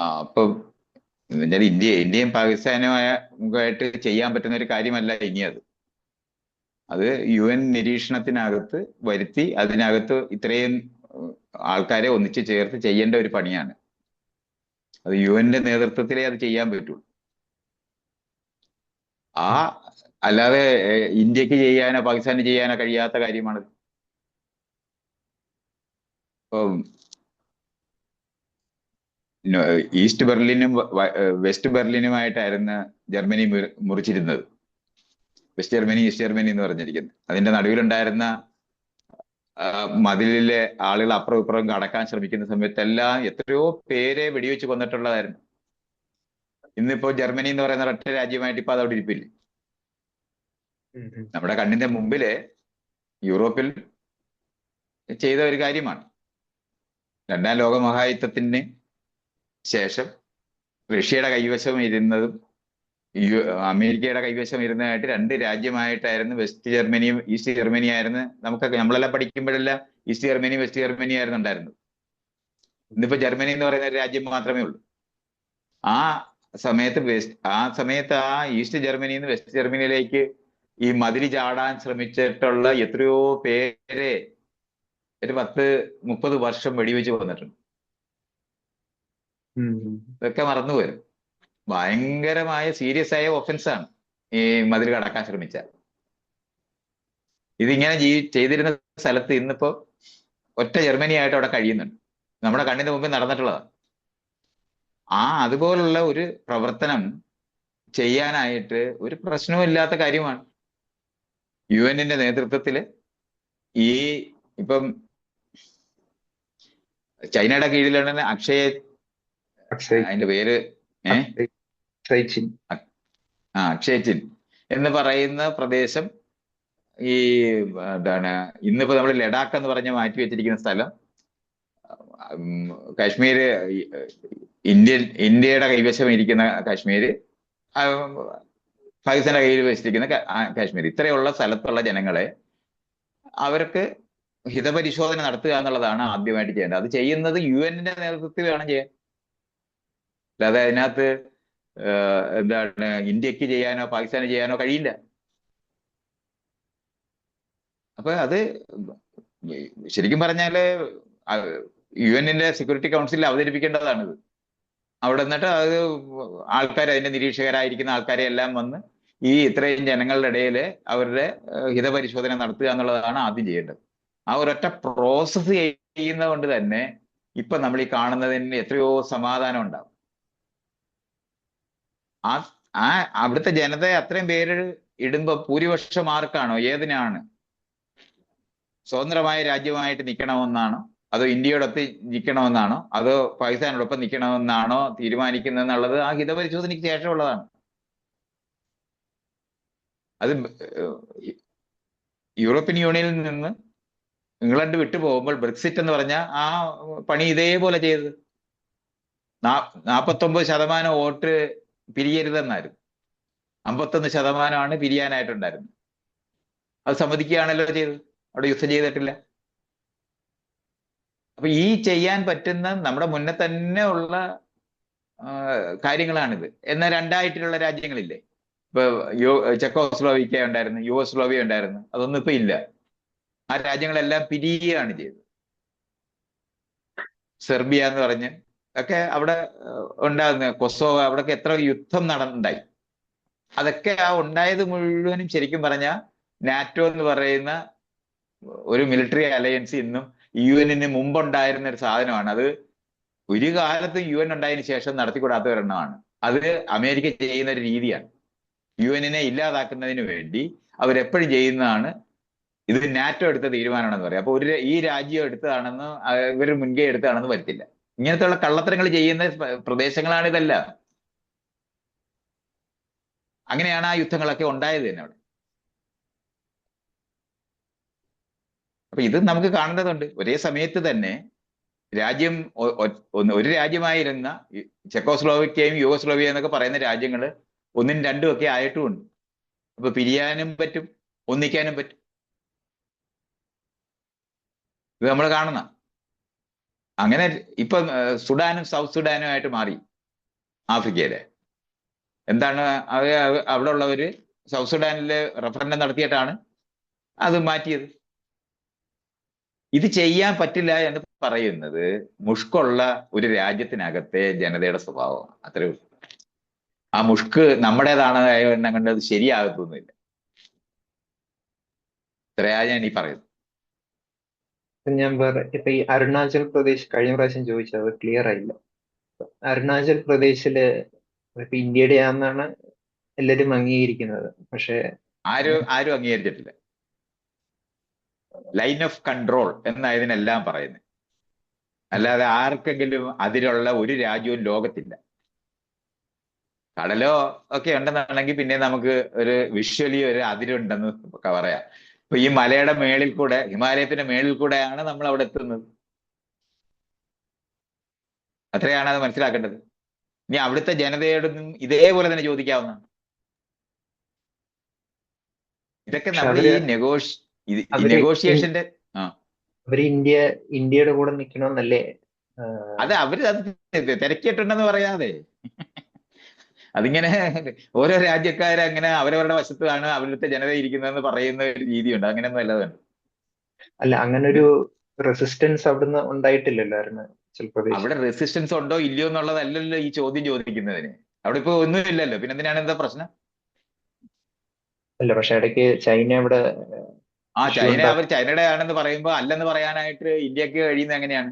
ആ അപ്പൊ എന്നുവെച്ചാൽ ഇന്ത്യ ഇന്ത്യയും പാകിസ്ഥാനുമായിട്ട് ചെയ്യാൻ പറ്റുന്ന ഒരു കാര്യമല്ല ഇനി അത്. അത് യു എൻ നിരീക്ഷണത്തിനകത്ത് വരുത്തി അതിനകത്ത് ഇത്രയും ആൾക്കാരെ ഒന്നിച്ച് ചേർത്ത് ചെയ്യേണ്ട ഒരു പണിയാണ്. അത് യു എന്റെ നേതൃത്വത്തിലേ അത് ചെയ്യാൻ പറ്റുള്ളൂ. ആ അല്ലാതെ ഇന്ത്യയ്ക്ക് ചെയ്യാനോ പാകിസ്ഥാന് ചെയ്യാനോ കഴിയാത്ത കാര്യമാണ്. ഇപ്പം ഈസ്റ്റ് ബെർലിനും വെസ്റ്റ് ബെർലിനുമായിട്ടായിരുന്നു ജർമ്മനി മുറി- മുറിച്ചിരുന്നത്. വെസ്റ്റ് ജർമ്മനി ഈസ്റ്റ് ജർമ്മനി എന്ന് പറഞ്ഞിരിക്കുന്നത് അതിന്റെ നടുവിലുണ്ടായിരുന്ന മതിലിലെ ആളുകൾ അപ്പുറം ഇപ്പുറം കടക്കാൻ ശ്രമിക്കുന്ന സമയത്തെല്ലാം എത്രയോ പേരെ വെടിവെച്ച് കൊന്നിട്ടുള്ളതായിരുന്നു. ഇന്നിപ്പോ ജർമ്മനി എന്ന് പറയുന്ന ഒറ്റ രാജ്യമായിട്ട് ഇപ്പൊ അതവിടെ ഇരിപ്പില്ല. നമ്മുടെ കണ്ണിന്റെ മുമ്പിൽ യൂറോപ്പിൽ ചെയ്ത ഒരു കാര്യമാണ്. രണ്ടാം ലോക മഹായുദ്ധത്തിന് ശേഷം റഷ്യയുടെ കൈവശം ഇരുന്നതും യു- അമേരിക്കയുടെ കൈവശം ഇരുന്നതായിട്ട് രണ്ട് രാജ്യമായിട്ടായിരുന്നു വെസ്റ്റ് ജർമ്മനിയും ഈസ്റ്റ് ജർമ്മനി ആയിരുന്നു നമുക്കൊക്കെ നമ്മളെല്ലാം പഠിക്കുമ്പോഴെല്ലാം ഈസ്റ്റ് ജർമ്മനി വെസ്റ്റ് ജർമ്മനി ആയിരുന്നു ഉണ്ടായിരുന്നത്. ഇന്നിപ്പോ ജർമ്മനി എന്ന് പറയുന്ന ഒരു രാജ്യം മാത്രമേ ഉള്ളൂ. ആ സമയത്ത് വെസ്റ്റ് ആ സമയത്ത് ആ ഈസ്റ്റ് ജർമ്മനിയിൽ നിന്ന് വെസ്റ്റ് ജർമ്മനിയിലേക്ക് ഈ മതിരി ചാടാൻ ശ്രമിച്ചിട്ടുള്ള എത്രയോ പേരെ ഒരു പത്ത് മുപ്പത് വർഷം വെടിവെച്ച് ഉം. ഇതൊക്കെ മറന്നുപോരും ഭയങ്കരമായ സീരിയസ് ആയ ഒഫൻസ് ആണ് ഈ മതിൽ കടക്കാൻ ശ്രമിച്ച. ഇതിങ്ങനെ ജീ ചെയ്തിരുന്ന സ്ഥലത്ത് ഇന്നിപ്പോ ഒറ്റ ജർമ്മനി ആയിട്ട് അവിടെ കഴിയുന്നുണ്ട്. നമ്മുടെ കണ്ണിന്റെ മുമ്പിൽ നടന്നിട്ടുള്ളതാണ് ആ അതുപോലുള്ള ഒരു പ്രവർത്തനം ചെയ്യാനായിട്ട് ഒരു പ്രശ്നവുമില്ലാത്ത കാര്യമാണ്. യു എന്നിന്റെ നേതൃത്വത്തിൽ ഈ ഇപ്പം ചൈനയുടെ കീഴിലുള്ള അക്ഷയ് അതിന്റെ പേര് ആ അക്ഷയച്ചിൻ എന്ന് പറയുന്ന പ്രദേശം ഈ എന്താണ് ഇന്നിപ്പോ നമ്മൾ ലഡാക്ക് എന്ന് പറഞ്ഞ് മാറ്റി വെച്ചിരിക്കുന്ന സ്ഥലം. കാശ്മീര് ഇന്ത്യൻ ഇന്ത്യയുടെ കൈവശം ഇരിക്കുന്ന കാശ്മീര്. പാകിസ്ഥാന്റെ കയ്യിൽ വെച്ചിരിക്കുന്ന കാശ്മീർ ഇത്രയുള്ള സ്ഥലത്തുള്ള ജനങ്ങളെ അവർക്ക് ഹിതപരിശോധന നടത്തുക എന്നുള്ളതാണ് ആദ്യമായിട്ട് ചെയ്യേണ്ടത്. അത് ചെയ്യുന്നത് യു എന്നിന്റെ നേതൃത്വത്തിൽ വേണം ചെയ്യാൻ. അല്ലാതെ അതിനകത്ത് എന്താണ് ഇന്ത്യയ്ക്ക് ചെയ്യാനോ പാകിസ്ഥാന് ചെയ്യാനോ കഴിയില്ല. അപ്പൊ അത് ശരിക്കും പറഞ്ഞാൽ യു എന്നിന്റെ സെക്യൂരിറ്റി കൗൺസിലിൽ അവതരിപ്പിക്കേണ്ടതാണിത്. അവിടെ നിന്നിട്ട് അത് ആൾക്കാർ അതിന്റെ നിരീക്ഷകരായിരിക്കുന്ന ആൾക്കാരെ എല്ലാം വന്ന് ഈ ഇത്രയും ജനങ്ങളുടെ ഇടയിൽ അവരുടെ ഹിതപരിശോധന നടത്തുക എന്നുള്ളതാണ് ആദ്യം ചെയ്യേണ്ടത്. ആ ഒരൊറ്റ പ്രോസസ്സ് ചെയ്യുന്നത് കൊണ്ട് തന്നെ ഇപ്പൊ നമ്മൾ ഈ കാണുന്നതിന് എത്രയോ സമാധാനം ഉണ്ടാവും. ആ ആ അവിടുത്തെ ജനതയെ അത്രയും പേര് ഇടുമ്പോ ഭൂരിപക്ഷം ആർക്കാണോ ഏതിനാണ്? സ്വതന്ത്രമായ രാജ്യമായിട്ട് നിൽക്കണമെന്നാണോ അതോ ഇന്ത്യയോടൊത്ത് നിൽക്കണമെന്നാണോ അതോ പാകിസ്ഥാനോടൊപ്പം നിൽക്കണമെന്നാണോ തീരുമാനിക്കുന്നത് എന്നുള്ളത് ആ ഹിതപരിശോധനയ്ക്ക് ശേഷമുള്ളതാണ്. അത് യൂറോപ്യൻ യൂണിയനിൽ നിന്ന് ഇംഗ്ലണ്ട് വിട്ടു പോകുമ്പോൾ ബ്രെക്സിറ്റ് എന്ന് പറഞ്ഞ ആ പണി ഇതേപോലെ ചെയ്തത്. നാ- നാപ്പത്തൊമ്പത് ശതമാനം വോട്ട് പിരിയരുതെന്നായിരുന്നു അമ്പത്തൊന്ന് ശതമാനമാണ് പിരിയാനായിട്ടുണ്ടായിരുന്നത്. അത് സമ്മതിക്കുകയാണല്ലോ ചെയ്തത്. അവിടെ യുദ്ധം ചെയ്തിട്ടില്ല. അപ്പൊ ഈ ചെയ്യാൻ പറ്റുന്ന നമ്മുടെ മുന്നേ തന്നെ ഉള്ള കാര്യങ്ങളാണിത്. എന്നാൽ രണ്ടായിട്ടുള്ള രാജ്യങ്ങളില്ലേ? ഇപ്പൊ യോ ചെക്കോസ്ലോവിക്ക ഉണ്ടായിരുന്നു യുഗോസ്ലോവിയ ഉണ്ടായിരുന്നു. അതൊന്നും ഇപ്പൊ ഇല്ല. ആ രാജ്യങ്ങളെല്ലാം പിരിയുകയാണ് ചെയ്തത്. സെർബിയ എന്ന് പറഞ്ഞ് ഒക്കെ അവിടെ ഉണ്ടാകുന്ന കൊസോവ അവിടെയൊക്കെ എത്ര യുദ്ധം നടന്നുണ്ടായി. അതൊക്കെ ആ ഉണ്ടായത് മുഴുവനും ശരിക്കും പറഞ്ഞാൽ നാറ്റോ എന്ന് പറയുന്ന ഒരു മിലിറ്ററി അലയൻസ് ഇന്നും യു എന്നിന് മുമ്പുണ്ടായിരുന്ന ഒരു സാധനമാണ്. അത് ഒരു കാലത്തും യു എൻ ഉണ്ടായതിനു ശേഷം നടത്തിക്കൂടാത്ത ഒരെണ്ണമാണ് അത് അമേരിക്ക ചെയ്യുന്ന ഒരു രീതിയാണ്. യു എന്നിനെ ഇല്ലാതാക്കുന്നതിന് വേണ്ടി അവരെപ്പോഴും ചെയ്യുന്നതാണ് ഇത് നാറ്റോ എടുത്ത തീരുമാനമാണെന്ന് പറയാം. അപ്പൊ ഒരു ഈ രാജ്യം എടുത്തതാണെന്ന് ഇവർ മുൻകൈ എടുത്തതാണെന്ന് വരത്തില്ല. ഇങ്ങനത്തെയുള്ള കള്ളത്തരങ്ങൾ ചെയ്യുന്ന പ്ര- പ്രദേശങ്ങളാണ് ഇതല്ല. അങ്ങനെയാണ് ആ യുദ്ധങ്ങളൊക്കെ ഉണ്ടായത് തന്നെ അവിടെ. അപ്പൊ ഇത് നമുക്ക് കാണേണ്ടതുണ്ട് ഒരേ സമയത്ത് തന്നെ രാജ്യം ഒരു രാജ്യമായിരുന്ന ചെക്കോസ്ലോവിക്കയും യുഗോസ്ലോവിയ എന്നൊക്കെ പറയുന്ന രാജ്യങ്ങൾ ഒന്നും രണ്ടും ഒക്കെ ആയിട്ടുമുണ്ട്. അപ്പൊ പിരിയാനും പറ്റും ഒന്നിക്കാനും പറ്റും. ഇത് നമ്മൾ കാണുന്ന അങ്ങനെ ഇപ്പൊ സുഡാനും സൗത്ത് സുഡാനും ആയിട്ട് മാറി ആഫ്രിക്കയിലെ. എന്താണ് അവിടെ ഉള്ളവര് സൗത്ത് സുഡാനിൽ റഫറൻഡം നടത്തിയിട്ടാണ് അത് മാറ്റിയത്. ഇത് ചെയ്യാൻ പറ്റില്ല എന്ന് പറയുന്നത് മുഷ്കുള്ള ഒരു രാജ്യത്തിനകത്തെ ജനതയുടെ സ്വഭാവമാണ് അത്രേ ഉള്ളൂ. ആ മുഷ്ക് നമ്മുടേതാണ് കണ്ടത് ശരിയാകത്തൊന്നുമില്ല. ഇത്രയാ ഞാൻ ഈ പറയുന്നത്. ഞാൻ വേറെ ഇപ്പൊ ഈ അരുണാചൽ പ്രദേശ് കഴിഞ്ഞ പ്രാവശ്യം ചോദിച്ചത് അത് ക്ലിയർ ആയില്ല. അരുണാചൽ പ്രദേശിൽ ഇപ്പൊ ഇന്ത്യയുടെ ആണെന്നാണ് എല്ലാരും അംഗീകരിക്കുന്നത്. പക്ഷെ ആരും ആരും അംഗീകരിച്ചിട്ടില്ല. ലൈൻ ഓഫ് കൺട്രോൾ എന്നാ ഇതിനെല്ലാം പറയുന്നത്. അല്ലാതെ ആർക്കെങ്കിലും അതിലുള്ള ഒരു രാജ്യവും ലോകത്തില്ല. കടലോ ഒക്കെ ഉണ്ടെന്നാണെങ്കിൽ പിന്നെ നമുക്ക് ഒരു വിഷ്വലി ഒരു അതിരുണ്ടെന്ന് പറയാം. ഇപ്പൊ ഈ മലയുടെ മേളിൽ കൂടെ ഹിമാലയത്തിന്റെ മേളിൽ കൂടെയാണ് നമ്മൾ അവിടെ എത്തുന്നത്. അത്രയാണ് അത് മനസ്സിലാക്കേണ്ടത്. ഇനി അവിടുത്തെ ജനതയോടും ഇതേപോലെ തന്നെ ചോദിക്കാവുന്നതാണ്. ഇതൊക്കെ നമ്മൾ ഈ നെഗോഷ് നെഗോഷിയേഷന്റെ അവർ ഇന്ത്യ ഇന്ത്യയുടെ കൂടെ നിൽക്കണമെന്നല്ലേ ആ, അത് അവർ അത് തിരക്കിയിട്ടുണ്ടെന്ന് പറയാതെ. അതിങ്ങനെ ഓരോ രാജ്യക്കാർ അങ്ങനെ അവരവരുടെ വശത്താണ് അവരുടെ ജനത ഇരിക്കുന്നതെന്ന് പറയുന്ന ഒരു രീതിയുണ്ട്. അങ്ങനെയൊന്നും അല്ലാതെ അല്ല അങ്ങനെ ഒരു റെസിസ്റ്റൻസ് അവിടുന്ന് ഉണ്ടായിട്ടില്ലല്ലോ അവിടെ റെസിസ്റ്റൻസ് ഉണ്ടോ ഇല്ലയോ എന്നുള്ളതല്ലല്ലോ ഈ ചോദ്യം ചോദിക്കുന്നതിന്. അവിടെ ഇപ്പൊ ഒന്നുമില്ലല്ലോ പിന്നെ എന്തിനാണ് എന്താ പ്രശ്നം? അല്ല പക്ഷെ ഇടയ്ക്ക് ചൈന ഇവിടെ ആ ചൈന അവർ ചൈനയുടെ ആണെന്ന് പറയുമ്പോൾ അല്ലെന്ന് പറയാനായിട്ട് ഇന്ത്യയ്ക്ക് കഴിയുന്നത് എങ്ങനെയാണ്?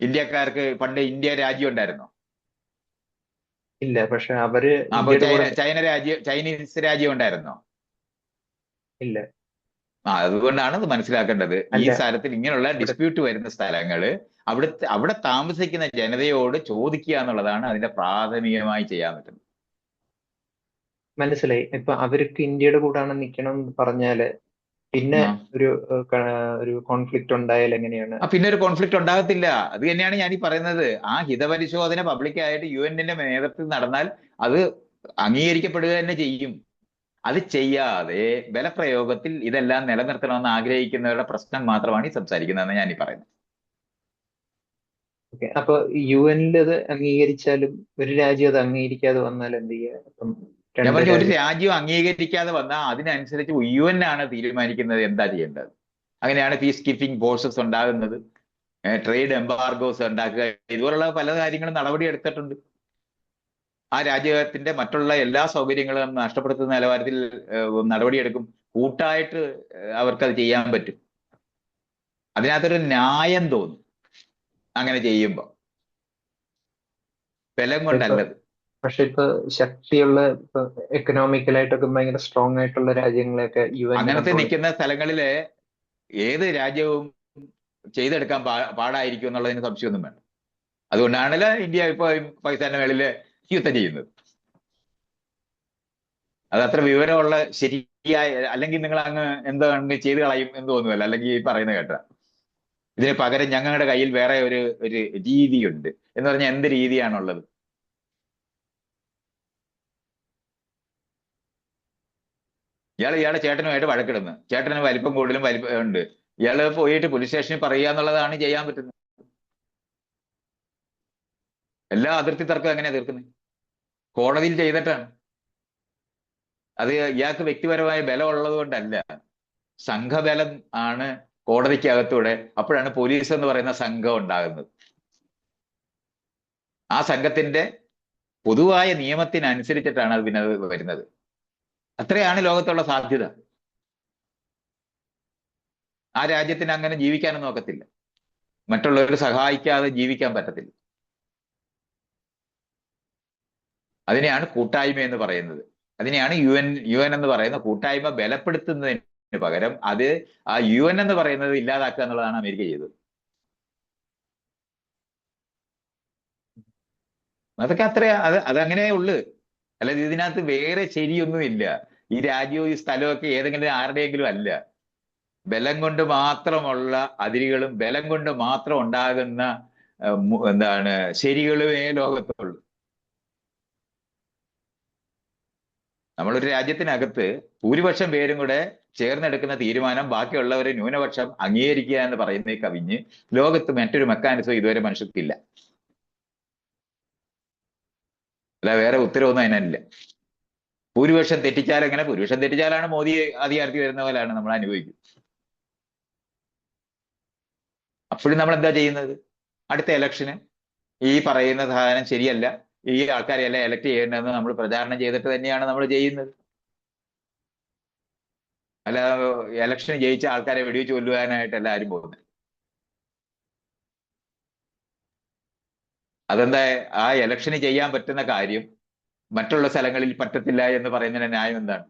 ഇന്ത്യക്കാർക്ക് പണ്ട് ഇന്ത്യ രാജ്യം ഉണ്ടായിരുന്നോ? ഇല്ല പക്ഷെ അവർ ചൈന രാജ്യം ചൈനീസ് രാജ്യം ഉണ്ടായിരുന്നോ? ഇല്ല. ആ അതുകൊണ്ടാണ് അത് മനസ്സിലാക്കേണ്ടത്. ഈ സ്ഥലത്തിൽ ഇങ്ങനെയുള്ള ഡിസ്പ്യൂട്ട് വരുന്ന സ്ഥലങ്ങൾ അവിടെ അവിടെ താമസിക്കുന്ന ജനതയോട് ചോദിക്കുക എന്നുള്ളതാണ് അതിന്റെ പ്രാഥമികമായി ചെയ്യാൻ പറ്റുന്നത്. മനസ്സിലായി. ഇപ്പൊ അവർക്ക് ഇന്ത്യയുടെ കൂടാണ് നിക്കണം എന്ന് പറഞ്ഞാൽ പിന്നെ ഒരു ഒരു കോൺഫ്ലിക്റ്റ് ഉണ്ടായാൽ എങ്ങനെയാണ്? പിന്നെ ഒരു കോൺഫ്ലിക്റ്റ് ഉണ്ടാകത്തില്ല. അത് തന്നെയാണ് ഞാൻ ഈ പറയുന്നത്. ആ ഹിതപരിശോധന പബ്ലിക്കായിട്ട് യു എന്നിന്റെ നേതൃത്വത്തിൽ നടന്നാൽ അത് അംഗീകരിക്കപ്പെടുക തന്നെ ചെയ്യും. അത് ചെയ്യാതെ ബലപ്രയോഗത്തിൽ ഇതെല്ലാം നിലനിർത്തണമെന്ന് ആഗ്രഹിക്കുന്നവരുടെ പ്രശ്നം മാത്രമാണ് ഈ സംസാരിക്കുന്നതെന്ന് ഞാൻ ഈ പറയുന്നത്. ഓക്കെ. അപ്പൊ യു എനിൽ അത് അംഗീകരിച്ചാലും ഒരു രാജ്യം അത് അംഗീകരിക്കാതെ വന്നാൽ എന്ത് ചെയ്യാം? ഞാൻ പറഞ്ഞ ഒരു രാജ്യം അംഗീകരിക്കാതെ വന്നാൽ അതിനനുസരിച്ച് യു എൻ ആണ് തീരുമാനിക്കുന്നത് എന്താ ചെയ്യേണ്ടത്? അങ്ങനെയാണ് പീസ് കീപ്പിംഗ് ഫോഴ്സസ് ഉണ്ടാകുന്നത് ട്രേഡ് എംബാർഗോസ് ഉണ്ടാക്കുക. ഇതുപോലുള്ള പല കാര്യങ്ങളും നടപടി എടുത്തിട്ടുണ്ട്. ആ രാജ്യത്തിന്റെ മറ്റുള്ള എല്ലാ സൗകര്യങ്ങളും നഷ്ടപ്പെടുത്തുന്ന നിലവാരത്തിൽ നടപടിയെടുക്കും കൂട്ടായിട്ട് അവർക്കത് ചെയ്യാൻ പറ്റും. അതിനകത്തൊരു ന്യായം തോന്നും. അങ്ങനെ ചെയ്യുമ്പോൾ ബലം കൊണ്ടല്ലത്. പക്ഷെ ഇപ്പൊ ശക്തിയുള്ള എക്കണോമിക്കലായിട്ടൊക്കെ ഭയങ്കര സ്ട്രോങ് ആയിട്ടുള്ള രാജ്യങ്ങളെയൊക്കെ യു എൻ അങ്ങനത്തെ നിൽക്കുന്ന സ്ഥലങ്ങളിലെ ഏത് രാജ്യവും ചെയ്തെടുക്കാൻ പാടായിരിക്കും എന്നുള്ളതിന് സംശയമൊന്നും വേണ്ട. അതുകൊണ്ടാണല്ലോ ഇന്ത്യ ഇപ്പൊ പാകിസ്ഥാന്റെ മേളിൽ യുദ്ധം ചെയ്യുന്നത്. അത് അത്ര വിവരമുള്ള ശരിയായ അല്ലെങ്കിൽ നിങ്ങൾ അങ്ങ് എന്താണെങ്കിൽ ചെയ്ത് കളയും എന്ന് തോന്നുമല്ലോ അല്ലെങ്കിൽ ഈ പറയുന്ന കേട്ട. ഇതിന് പകരം ഞങ്ങളുടെ കയ്യിൽ വേറെ ഒരു ഒരു രീതിയുണ്ട്. എന്ന് പറഞ്ഞാൽ എന്ത് രീതിയാണുള്ളത്? ഇയാൾ ഇയാളെ ചേട്ടനുമായിട്ട് വഴക്കിടുന്നു. ചേട്ടന് വലിപ്പം കൂടുതലും വലിപ്പം ഉണ്ട്. ഇയാൾ പോയിട്ട് പോലീസ് സ്റ്റേഷനിൽ പറയുക എന്നുള്ളതാണ് ചെയ്യാൻ പറ്റുന്നത്. എല്ലാ അതിർത്തി തർക്കം എങ്ങനെയാ തീർക്കുന്നത് കോടതിയിൽ ചെയ്തിട്ടാണ്. അത് ഇയാൾക്ക് വ്യക്തിപരമായ ബലം ഉള്ളത് കൊണ്ടല്ല. സംഘബലം ആണ് കോടതിക്കകത്തൂടെ അപ്പോഴാണ് പോലീസ് എന്ന് പറയുന്ന സംഘം ഉണ്ടാകുന്നത്. ആ സംഘത്തിന്റെ പൊതുവായ നിയമത്തിനനുസരിച്ചിട്ടാണ് അത് പിന്നെ വരുന്നത്. അത്രയാണ് ലോകത്തുള്ള സാധ്യത. ആ രാജ്യത്തിന് അങ്ങനെ ജീവിക്കാനും നോക്കത്തില്ല മറ്റുള്ളവരെ സഹായിക്കാതെ ജീവിക്കാൻ പറ്റത്തില്ല. അതിനെയാണ് കൂട്ടായ്മ എന്ന് പറയുന്നത്. അതിനെയാണ് യു എൻ യു എൻ എന്ന് പറയുന്ന കൂട്ടായ്മ ബലപ്പെടുത്തുന്നതിന് പകരം അത് ആ യു എൻ എന്ന് പറയുന്നത് ഇല്ലാതാക്കുക എന്നുള്ളതാണ് അമേരിക്ക ചെയ്തത്. അതൊക്കെ അത്രയാ അത് അതങ്ങനെ ഉള്ളു. അല്ലാതെ ഇതിനകത്ത് വേറെ ശരിയൊന്നുമില്ല ഈ രാജ്യവും ഈ സ്ഥലമൊക്കെ ഏതെങ്കിലും ആരുടെയെങ്കിലും അല്ല. ബലം കൊണ്ട് മാത്രമുള്ള അതിരുകളും ബലം കൊണ്ട് മാത്രം ഉണ്ടാകുന്ന എന്താണ് ശരികളുമേ ലോകത്തുള്ളൂ. നമ്മളൊരു രാജ്യത്തിനകത്ത് ഭൂരിപക്ഷം പേരും കൂടെ ചേർന്നെടുക്കുന്ന തീരുമാനം ബാക്കിയുള്ളവരെ ന്യൂനപക്ഷം അംഗീകരിക്കുക എന്ന് പറയുന്നതിൽ കവിഞ്ഞ് ലോകത്ത് മറ്റൊരു മെക്കാനിസം ഇതുവരെ മനുഷ്യർക്കില്ല അല്ല വേറെ ഉത്തരവൊന്നും അതിനില്ല. ഭൂരിപക്ഷം തെറ്റിച്ചാൽ എങ്ങനെ? ഭൂരിപക്ഷം തെറ്റിച്ചാലാണ് മോദി അധികാരത്തിൽ വരുന്ന പോലെയാണ് നമ്മൾ അനുഭവിക്കുന്നത്. അപ്പോഴും നമ്മൾ എന്താ ചെയ്യുന്നത്? അടുത്ത ഇലക്ഷന് ഈ പറയുന്ന സാധനം ശരിയല്ല. ഈ ആൾക്കാരെല്ലാം എലക്ട് ചെയ്യേണ്ടതെന്ന് നമ്മൾ പ്രചാരണം ചെയ്തിട്ട് തന്നെയാണ് നമ്മൾ ചെയ്യുന്നത്. അല്ല ഇലക്ഷന് ജയിച്ച ആൾക്കാരെ വെടിവെച്ച് കൊല്ലുവാനായിട്ടല്ല ആരും പോകുന്നത്. അതെന്താ? ആ ഇലക്ഷന് ചെയ്യാൻ പറ്റുന്ന കാര്യം മറ്റുള്ള സ്ഥലങ്ങളിൽ പറ്റത്തില്ല എന്ന് പറയുന്നതിന് ന്യായം എന്താണ്?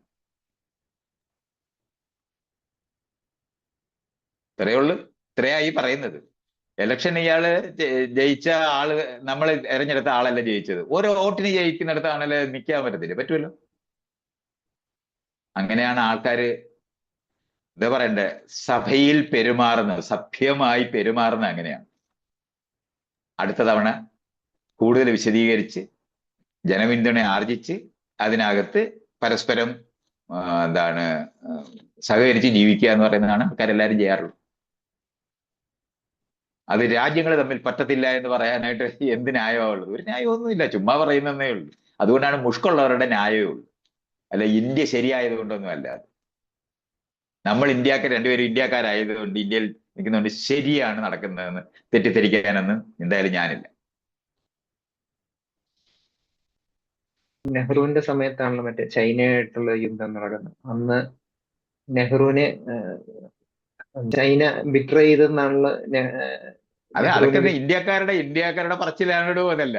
ഇത്രയേ ഉള്ളൂ. ഇത്രയായി പറയുന്നത്. ഇലക്ഷൻ ഇയാൾ ജയിച്ച ആൾ നമ്മൾ എറിഞ്ഞെടുത്ത ആളല്ല ജയിച്ചത്. ഓരോ വോട്ടിന് ജയിക്കുന്നിടത്താണല്ലേ നിൽക്കാൻ പറ്റത്തില്ല? പറ്റുമല്ലോ? അങ്ങനെയാണ് ആൾക്കാര് എന്താ പറയണ്ടേ? സഭയിൽ പെരുമാറുന്നത്. സഭ്യമായി പെരുമാറുന്നത് അങ്ങനെയാണ്. അടുത്ത തവണ കൂടുതൽ വിശദീകരിച്ച് ജനപിന്തുണ ആർജിച്ച് അതിനകത്ത് പരസ്പരം എന്താണ് സഹകരിച്ച് ജീവിക്കുക എന്ന് പറയുന്നതാണ് ആൾക്കാരെല്ലാവരും ചെയ്യാറുള്ളത്. അത് രാജ്യങ്ങൾ തമ്മിൽ പറ്റത്തില്ല എന്ന് പറയാനായിട്ട് എന്ത് ന്യായമാണുള്ളത് ഒരു ന്യായമൊന്നുമില്ല. ചുമ്മാ പറയുന്നതേ ഉള്ളൂ. അതുകൊണ്ടാണ് മുഷ്കുള്ളവരുടെ ന്യായമേ ഉള്ളൂ. അല്ല ഇന്ത്യ ശരിയായത് കൊണ്ടൊന്നും അല്ല നമ്മൾ ഇന്ത്യക്കാർ രണ്ടുപേരും ഇന്ത്യക്കാരായതുകൊണ്ട് ഇന്ത്യയിൽ നിൽക്കുന്നതുകൊണ്ട് ശരിയാണ് നടക്കുന്നതെന്ന് തെറ്റിദ്ധരിക്കാനൊന്നും എന്തായാലും ഞാനില്ല. നെഹ്റുവിന്റെ സമയത്താണല്ലോ മറ്റേ ചൈനയായിട്ടുള്ള യുദ്ധം നടക്കുന്നത്. അന്ന് നെഹ്റുവിനെ ചൈന ബിട്രേ ചെയ്തെന്നാണല്ലോ അത് അതൊക്കെ ഇന്ത്യക്കാരുടെ ഇന്ത്യക്കാരുടെ പറച്ചിലാണ് അതല്ല.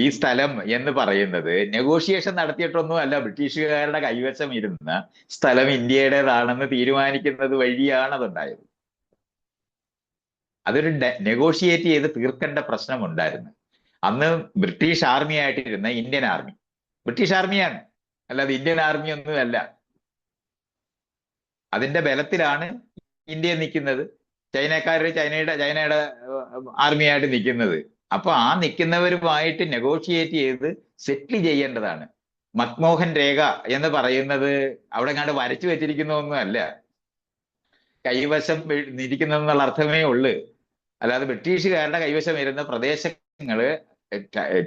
ഈ സ്ഥലം എന്ന് പറയുന്നത് നെഗോഷിയേഷൻ നടത്തിയിട്ടൊന്നും അല്ല ബ്രിട്ടീഷുകാരുടെ കൈവശം ഇരുന്ന സ്ഥലം ഇന്ത്യയുടേതാണെന്ന് തീരുമാനിക്കുന്നത് വഴിയാണ് അതുണ്ടായത്. അതൊരു നെഗോഷിയേറ്റ് ചെയ്ത് തീർക്കേണ്ട പ്രശ്നമുണ്ടായിരുന്നു. അന്ന് ബ്രിട്ടീഷ് ആർമി ആയിട്ടിരുന്ന ഇന്ത്യൻ ആർമി ബ്രിട്ടീഷ് ആർമിയാണ് അല്ലാതെ ഇന്ത്യൻ ആർമി ഒന്നും അല്ല. അതിന്റെ ബലത്തിലാണ് ഇന്ത്യ നിൽക്കുന്നത്. ചൈനക്കാര് ചൈനയുടെ ചൈനയുടെ ആർമിയായിട്ട് നിൽക്കുന്നത്. അപ്പൊ ആ നിൽക്കുന്നവരുമായിട്ട് നെഗോഷിയേറ്റ് ചെയ്ത് സെറ്റിൽ ചെയ്യേണ്ടതാണ്. മക്മോഹൻ രേഖ എന്ന് പറയുന്നത് അവിടെ കണ്ട് വരച്ചു വെച്ചിരിക്കുന്ന ഒന്നുമല്ല കൈവശം ഇരിക്കുന്നതെന്നുള്ള അർത്ഥമേ ഉള്ളൂ. അല്ലാതെ ബ്രിട്ടീഷുകാരുടെ കൈവശം വരുന്ന പ്രദേശങ്ങൾ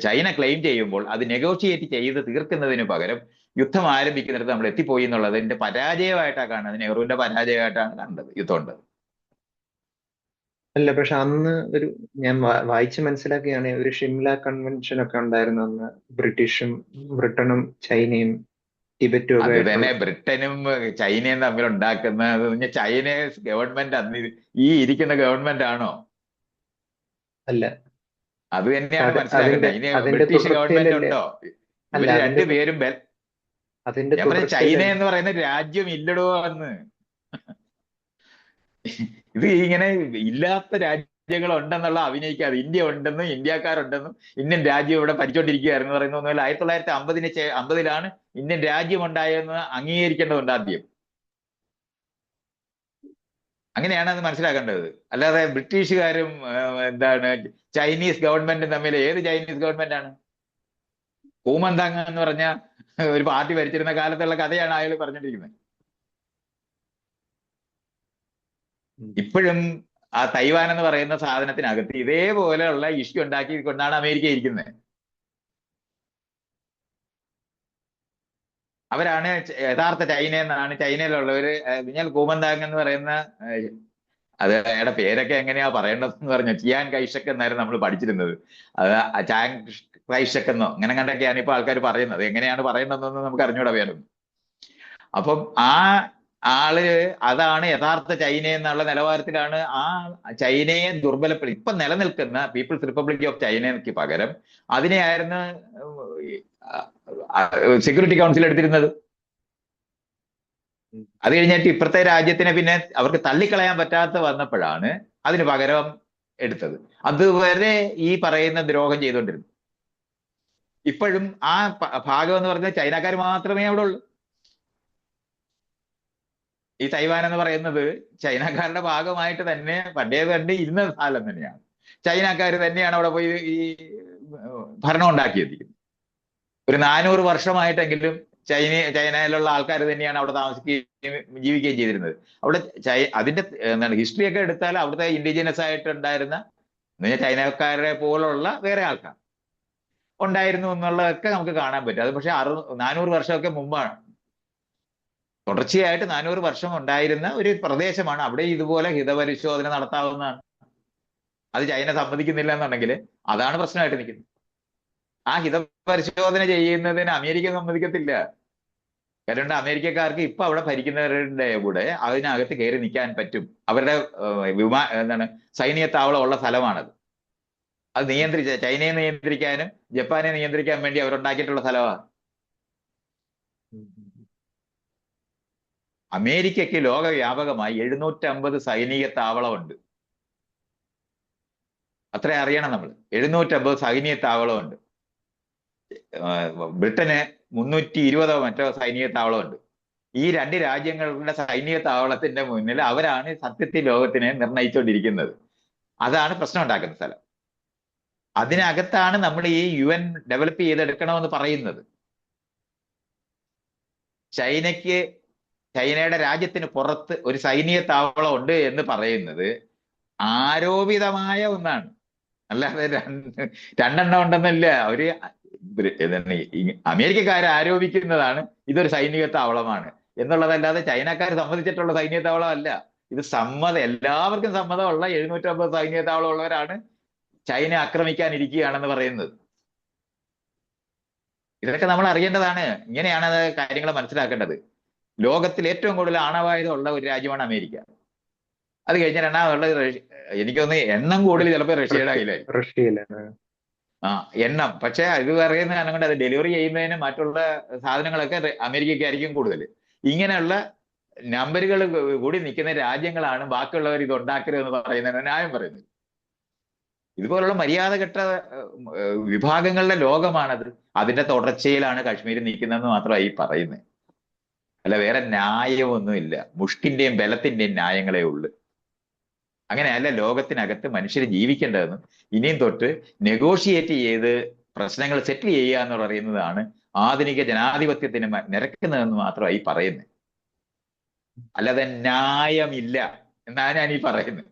ചൈന ക്ലെയിം ചെയ്യുമ്പോൾ അത് നെഗോഷിയേറ്റ് ചെയ്ത് തീർക്കുന്നതിന് പകരം യുദ്ധം ആരംഭിക്കുന്നിടത്ത് നമ്മൾ എത്തിപ്പോയി എന്നുള്ളത് എന്റെ പരാജയമായിട്ടാണ് കാണുന്നത്. നെഹ്റുവിന്റെ പരാജയമായിട്ടാണ് കണ്ടത് യുദ്ധമുണ്ട് അല്ല പക്ഷെ അന്ന് ഒരു ഞാൻ വായിച്ച് മനസ്സിലാക്കിയാണ് ഒരു ഷിംല കൺവെൻഷൻ ഒക്കെ ഉണ്ടായിരുന്നു അന്ന്. ബ്രിട്ടീഷും ബ്രിട്ടനും ചൈനയും ടിബറ്റും ഒക്കെ അത് തന്നെ ബ്രിട്ടനും ചൈനയും തമ്മിൽ ഉണ്ടാക്കുന്ന ചൈനീസ് ഗവൺമെന്റ് അന്ന് ഈ ഇരിക്കുന്ന ഗവൺമെന്റ് ആണോ? അല്ല. അത് തന്നെയാണ് മനസ്സിലാക്കേണ്ടത്. ഇനി ബ്രിട്ടീഷ് ഗവൺമെന്റ് ഉണ്ടോ? ഇവർ രണ്ടുപേരും അതിന്റെ ചൈന എന്ന് പറയുന്ന രാജ്യം ഇല്ലടോ അന്ന്. ഇത് ഇങ്ങനെ ഇല്ലാത്ത രാജ്യങ്ങൾ ഉണ്ടെന്നുള്ള അഭിനയിക്കാതെ ഇന്ത്യ ഉണ്ടെന്നും ഇന്ത്യക്കാരുണ്ടെന്നും ഇന്ത്യൻ രാജ്യം ഇവിടെ ഭരിച്ചോണ്ടിരിക്കുകയായിരുന്നു പറയുന്ന പറയുന്നത് ആയിരത്തി തൊള്ളായിരത്തി അമ്പതിന് അമ്പതിലാണ് ഇന്ത്യൻ രാജ്യം ഉണ്ടായെന്ന് അംഗീകരിക്കേണ്ടതുണ്ട് ആദ്യം. അങ്ങനെയാണ് അത് മനസ്സിലാക്കേണ്ടത്. അല്ലാതെ ബ്രിട്ടീഷുകാരും എന്താണ് ചൈനീസ് ഗവൺമെന്റും തമ്മിൽ ഏത് ചൈനീസ് ഗവൺമെന്റ് ആണ് കൂമന്താങ് എന്ന് പറഞ്ഞ ഒരു പാർട്ടി ഭരിച്ചിരുന്ന കാലത്തുള്ള കഥയാണ് അയാൾ പറഞ്ഞിരിക്കുന്നത് ഇപ്പോഴും ആ തൈവാൻ എന്ന് പറയുന്ന സാധനത്തിനകത്ത് ഇതേപോലെയുള്ള ഇഷ്യൂ ഉണ്ടാക്കിക്കൊണ്ടാണ് അമേരിക്ക ഇരിക്കുന്നത് അവരാണ് യഥാർത്ഥ ചൈന എന്നാണ് ചൈനയിലുള്ളവര് വിഞ്ഞാൽ കൂമന്താങ് എന്ന് പറയുന്ന അത് അയാളുടെ പേരൊക്കെ എങ്ങനെയാ പറയേണ്ടതെന്ന് പറഞ്ഞു ചിയാൻ കൈഷക്ക് എന്നായിരുന്നു നമ്മൾ പഠിച്ചിരുന്നത്. അത് ചാങ് കൈഷക്ക് എന്നോ അങ്ങനെ കണ്ടൊക്കെയാണ് ഇപ്പൊ ആൾക്കാർ പറയുന്നത്. എങ്ങനെയാണ് പറയേണ്ടതെന്ന് നമുക്ക് അറിഞ്ഞൂടാ വേണം അപ്പം ആ ആൾ അതാണ് യഥാർത്ഥ ചൈന എന്നുള്ള നിലവാരത്തിലാണ് ആ ചൈനയെ ദുർബലപ്പെടുത്തി ഇപ്പൊ നിലനിൽക്കുന്ന പീപ്പിൾസ് റിപ്പബ്ലിക് ഓഫ് ചൈനയ്ക്ക് പകരം അതിനെയായിരുന്നു സെക്യൂരിറ്റി കൗൺസിൽ എടുത്തിരുന്നത്. അത് കഴിഞ്ഞിട്ട് ഇപ്പുറത്തെ രാജ്യത്തിനെ പിന്നെ അവർക്ക് തള്ളിക്കളയാൻ പറ്റാത്ത വന്നപ്പോഴാണ് അതിന് പകരം എടുത്തത്. അതുവരെ ഈ പറയുന്ന ദ്രോഹം ചെയ്തുകൊണ്ടിരുന്നു. ഇപ്പോഴും ആ ഭാഗം എന്ന് പറഞ്ഞാൽ ചൈനക്കാർ മാത്രമേ അവിടെ ഉള്ളൂ. ഈ തൈവാൻ എന്ന് പറയുന്നത് ചൈനക്കാരുടെ ഭാഗമായിട്ട് തന്നെ പണ്ടേ തന്നെ ഇരുന്ന സ്ഥലം തന്നെയാണ്. ചൈനക്കാർ തന്നെയാണ് അവിടെ പോയി ഈ ഭരണം ഉണ്ടാക്കിയെത്തിക്കുന്നത് ഒരു നാനൂറ് വർഷമായിട്ടെങ്കിലും ചൈന ചൈനയിലുള്ള ആൾക്കാർ തന്നെയാണ് അവിടെ താമസിക്കുകയും ജീവിക്കുകയും ചെയ്തിരുന്നത്. അവിടെ ചൈ അതിന്റെ എന്താണ് ഹിസ്റ്ററി ഒക്കെ എടുത്താൽ അവിടുത്തെ ഇൻഡിജിനസ് ആയിട്ട് ഉണ്ടായിരുന്ന ചൈനക്കാരെ പോലുള്ള വേറെ ആൾക്കാർ ഉണ്ടായിരുന്നു എന്നുള്ളതൊക്കെ നമുക്ക് കാണാൻ പറ്റും. അത് പക്ഷെ അറു നാനൂറ് വർഷമൊക്കെ മുമ്പാണ്. തുടർച്ചയായിട്ട് നാനൂറ് വർഷം ഉണ്ടായിരുന്ന ഒരു പ്രദേശമാണ് അവിടെ ഇതുപോലെ ഹിതപരിശോധന നടത്താവുന്നതാണ്. അത് ചൈന സമ്മതിക്കുന്നില്ല എന്നുണ്ടെങ്കിൽ അതാണ് പ്രശ്നമായിട്ട് നിൽക്കുന്നത്. ആ ഹിതപരിശോധന ചെയ്യുന്നതിന് അമേരിക്ക സമ്മതിക്കത്തില്ല. കാരണം അമേരിക്കക്കാർക്ക് ഇപ്പൊ അവിടെ ഭരിക്കുന്നവരുടെ കൂടെ അതിനകത്ത് കയറി നിൽക്കാൻ പറ്റും. അവരുടെ വിമാ എന്താണ് സൈനിക താവളം ഉള്ള സ്ഥലമാണത്. അത് നിയന്ത്രിച്ച ചൈനയെ നിയന്ത്രിക്കാനും ജപ്പാനെ നിയന്ത്രിക്കാൻ വേണ്ടി അവരുണ്ടാക്കിയിട്ടുള്ള സ്ഥലമാണ് അമേരിക്കയ്ക്ക് ലോകവ്യാപകമായി എഴുന്നൂറ്റമ്പത് സൈനിക താവളമുണ്ട്. അത്ര അറിയണം നമ്മൾ എഴുന്നൂറ്റമ്പത് സൈനിക താവളമുണ്ട്. ബ്രിട്ടന് മുന്നൂറ്റി ഇരുപതോ മറ്റോ സൈനിക താവളമുണ്ട്. ഈ രണ്ട് രാജ്യങ്ങളുടെ സൈനിക താവളത്തിന്റെ മുന്നിൽ അവരാണ് സത്യത്തിൽ ലോകത്തിനെ നിർണയിച്ചുകൊണ്ടിരിക്കുന്നത് അതാണ് പ്രശ്നം ഉണ്ടാക്കുന്ന സ്ഥലം. അതിനകത്താണ് നമ്മൾ ഈ യു എൻ ഡെവലപ്പ് ചെയ്തെടുക്കണമെന്ന് പറയുന്നത്. ചൈനയ്ക്ക് ചൈനയുടെ രാജ്യത്തിന് പുറത്ത് ഒരു സൈനിക താവളം ഉണ്ട് എന്ന് പറയുന്നത് ആരോപിതമായ ഒന്നാണ്. അല്ലാതെ രണ്ട് രണ്ടെണ്ണം ഉണ്ടെന്നല്ല. അവർ അമേരിക്കക്കാർ ആരോപിക്കുന്നതാണ് ഇതൊരു സൈനിക താവളമാണ് എന്നുള്ളതല്ലാതെ ചൈനക്കാർ സമ്മതിച്ചിട്ടുള്ള സൈനിക താവളം അല്ല ഇത് സമ്മതം എല്ലാവർക്കും സമ്മതമുള്ള എഴുന്നൂറ്റമ്പത് സൈനിക താവളം ഉള്ളവരാണ് ചൈന ആക്രമിക്കാനിരിക്കുകയാണെന്ന് പറയുന്നത്. ഇതൊക്കെ നമ്മൾ അറിയേണ്ടതാണ്. ഇങ്ങനെയാണ് കാര്യങ്ങൾ മനസ്സിലാക്കേണ്ടത്. ലോകത്തിൽ ഏറ്റവും കൂടുതൽ ആണവായുധം ഉള്ള ഒരു രാജ്യമാണ് അമേരിക്ക. അത് കഴിഞ്ഞ രണ്ടാമതുള്ളത് എനിക്കൊന്ന് എണ്ണം കൂടുതൽ ചിലപ്പോൾ റഷ്യയുടെ കയ്യിലായി റഷ്യയിലാണ് ആ. എണ്ണം. പക്ഷെ ഇത് പറയുന്ന കാരണം കൊണ്ട് അത് ഡെലിവറി ചെയ്യുന്നതിന് മറ്റുള്ള സാധനങ്ങളൊക്കെ അമേരിക്കയ്ക്കായിരിക്കും കൂടുതൽ. ഇങ്ങനെയുള്ള നമ്പറുകൾ കൂടി നിൽക്കുന്ന രാജ്യങ്ങളാണ് ബാക്കിയുള്ളവർ ഇത് ഉണ്ടാക്കരുത് എന്ന് പറയുന്നതിന് ന്യായം പറയുന്നത്. ഇതുപോലുള്ള മര്യാദ കെട്ട വിഭാഗങ്ങളുടെ ലോകമാണത്. അതിന്റെ തുടർച്ചയിലാണ് കാശ്മീർ നിൽക്കുന്നതെന്ന് മാത്രമായി പറയുന്നത്. അല്ല വേറെ ന്യായമൊന്നുമില്ല മുഷ്കിന്റെയും ബലത്തിന്റെയും ന്യായങ്ങളേ ഉള്ളൂ. അങ്ങനെയല്ല ലോകത്തിനകത്ത് മനുഷ്യർ ജീവിക്കേണ്ടതെന്നും ഇനിയും തൊട്ട് നെഗോഷിയേറ്റ് ചെയ്ത് പ്രശ്നങ്ങൾ സെറ്റിൽ ചെയ്യുക എന്ന് പറയുന്നതാണ് ആധുനിക ജനാധിപത്യത്തിന് നിരക്കുന്നതെന്ന് മാത്രമായി പറയുന്നത്. അല്ലാതെ ന്യായമില്ല എന്നാണ് ഞാൻ ഈ പറയുന്നത്.